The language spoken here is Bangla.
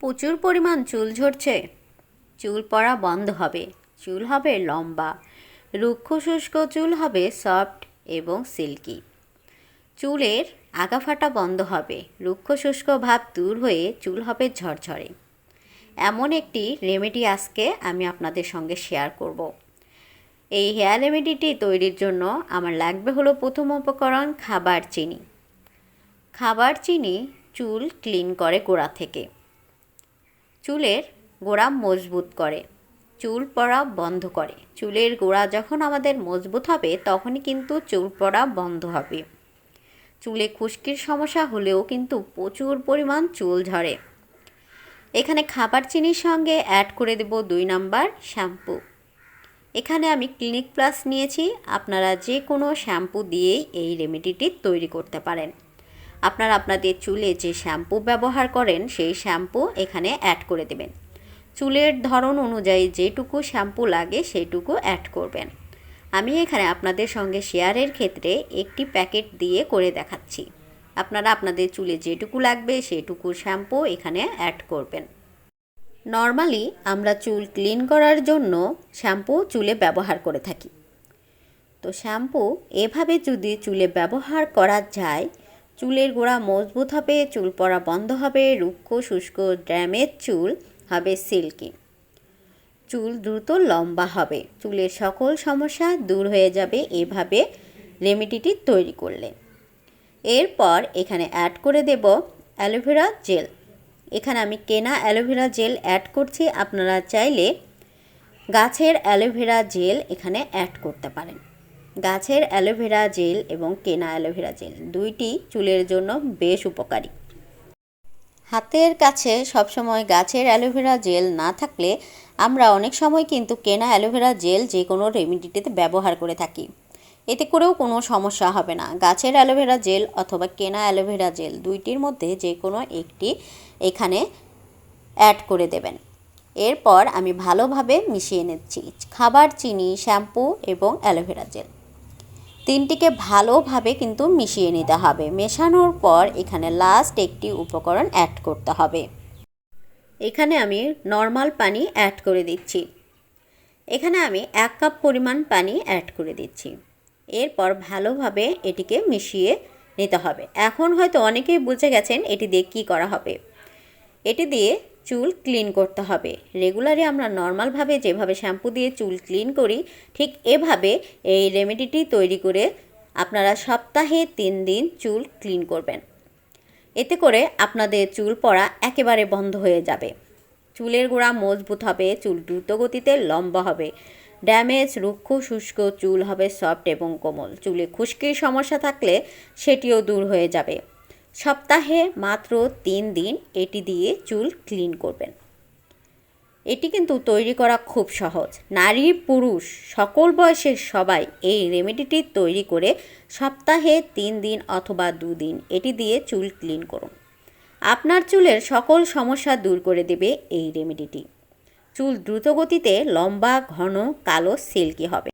প্রচুর পরিমাণ চুল ঝরছে। চুল পড়া বন্ধ হবে। চুল হবে লম্বা। রুক্ষ শুষ্ক চুল হবে সফট এবং সিল্কি। চুলের আগাফাটা বন্ধ হবে। রুক্ষ শুষ্ক ভাব দূর হয়ে চুল হবে ঝরঝরে। এমন একটি রেমেডি আজকে আমি আপনাদের সঙ্গে শেয়ার করব। এই হেয়ার রেমেডিটি তৈরির জন্য আমার লাগবে হলো প্রথম উপকরণ খাবার চিনি। খাবার চিনি চুল ক্লিন করে গোড়া থেকে। চুলের গোড়া মজবুত করে, চুল পড়া বন্ধ করে। চুলের গোড়া যখন আমাদের মজবুত হবে, তখনই কিন্তু চুল পড়া বন্ধ হবে। চুলে খুশকির সমস্যা হলেও কিন্তু প্রচুর পরিমাণ চুল ঝরে। এখানে খাবার চিনির সঙ্গে অ্যাড করে দেব দুই নাম্বার শ্যাম্পু। এখানে আমি ক্লিনিক প্লাস নিয়েছি, আপনারা যে কোনো শ্যাম্পু দিয়েই এই রেমেডিটি তৈরি করতে পারেন। আপনারা আপনাদের চুলে যে শ্যাম্পু ব্যবহার করেন, সেই শ্যাম্পু এখানে অ্যাড করে দেবেন। চুলের ধরন অনুযায়ী যেটুকু শ্যাম্পু লাগে, সেটুকু অ্যাড করবেন। আমি এখানে আপনাদের সঙ্গে শেয়ারের ক্ষেত্রে একটি প্যাকেট দিয়ে করে দেখাচ্ছি। আপনারা আপনাদের চুলে যেটুকু লাগবে, সেটুকু শ্যাম্পু এখানে অ্যাড করবেন। নর্মালি আমরা চুল ক্লিন করার জন্য শ্যাম্পু চুলে ব্যবহার করে থাকি। তো শ্যাম্পু এভাবে যদি চুলে ব্যবহার করা যায় চুলের গোড়া মজবুত হবে, চুল পড়া বন্ধ হবে, রুক্ষ শুষ্ক ড্যামেজ চুল হবে সিল্কি। চুল দ্রুত লম্বা হবে। চুলের সকল সমস্যা দূর হয়ে যাবে এভাবে রেমেডিটি তৈরি করলে। এরপর এখানে অ্যাড করে দেব অ্যালোভেরা জেল এখানে আমি কেনা অ্যালোভেরা জেল অ্যাড করছি, আপনারা চাইলে গাছের অ্যালোভেরা জেল এখানে অ্যাড করতে পারেন। গাছের অ্যালোভেরা জেল এবং কেনা অ্যালোভেরা জেল, দুইটি চুলের জন্য বেশ উপকারী। হাতের কাছে সবসময় গাছের অ্যালোভেরা জেল না থাকলে আমরা অনেক সময় কিন্তু কেনা অ্যালোভেরা জেল যে কোনো রেমিডিটিতে ব্যবহার করে থাকি। এতে করেও কোনো সমস্যা হবে না। গাছের অ্যালোভেরা জেল অথবা কেনা অ্যালোভেরা জেল দুইটির মধ্যে যে কোনো একটি এখানে অ্যাড করে দেবেন। এরপর আমি ভালোভাবে মিশিয়ে নিচ্ছি। খাবার, চিনি, শ্যাম্পু এবং অ্যালোভেরা জেল। তিনটিকে ভালোভাবে কিন্তু মিশিয়ে নিতে হবে। মেশানোর পর এখানে লাস্ট একটি উপকরণ অ্যাড করতে হবে। এখানে আমি নর্মাল পানি অ্যাড করে দিচ্ছি। এখানে আমি এক কাপ পরিমাণ পানি অ্যাড করে দিচ্ছি। এরপর ভালোভাবে এটিকে মিশিয়ে নিতে হবে। এখন হয়তো অনেকেই বুঝে গেছেন এটি দিয়ে কী করা হবে। এটি দিয়ে চুল ক্লিন করতে হবে। রেগুলারই আমরা নর্মালভাবে যেভাবে শ্যাম্পু দিয়ে চুল ক্লিন করি, ঠিক এভাবে এই রেমেডিটি তৈরি করে আপনারা সপ্তাহে তিন দিন চুল ক্লিন করবেন। এতে করে আপনাদের চুল পড়া একেবারে বন্ধ হয়ে যাবে। চুলের গোড়া মজবুত হবে, চুল দ্রুত গতিতে লম্বা হবে। ড্যামেজ, রুক্ষ, শুষ্ক চুল হবে সফট এবং কোমল। চুলে খুশকির সমস্যা থাকলে সেটিও দূর হয়ে যাবে। সপ্তাহে মাত্র তিন দিন এটি দিয়ে চুল ক্লিন করবেন। এটি কিন্তু তৈরি করা খুব সহজ। নারী, পুরুষ, সকল বয়সের সবাই এই রেমেডিটি তৈরি করে সপ্তাহে তিন দিন অথবা দুদিন এটি দিয়ে চুল ক্লিন করুন। আপনার চুলের সকল সমস্যা দূর করে দেবে এই রেমেডিটি। চুল দ্রুতগতিতে লম্বা, ঘন, কালো, সিল্কি হবে।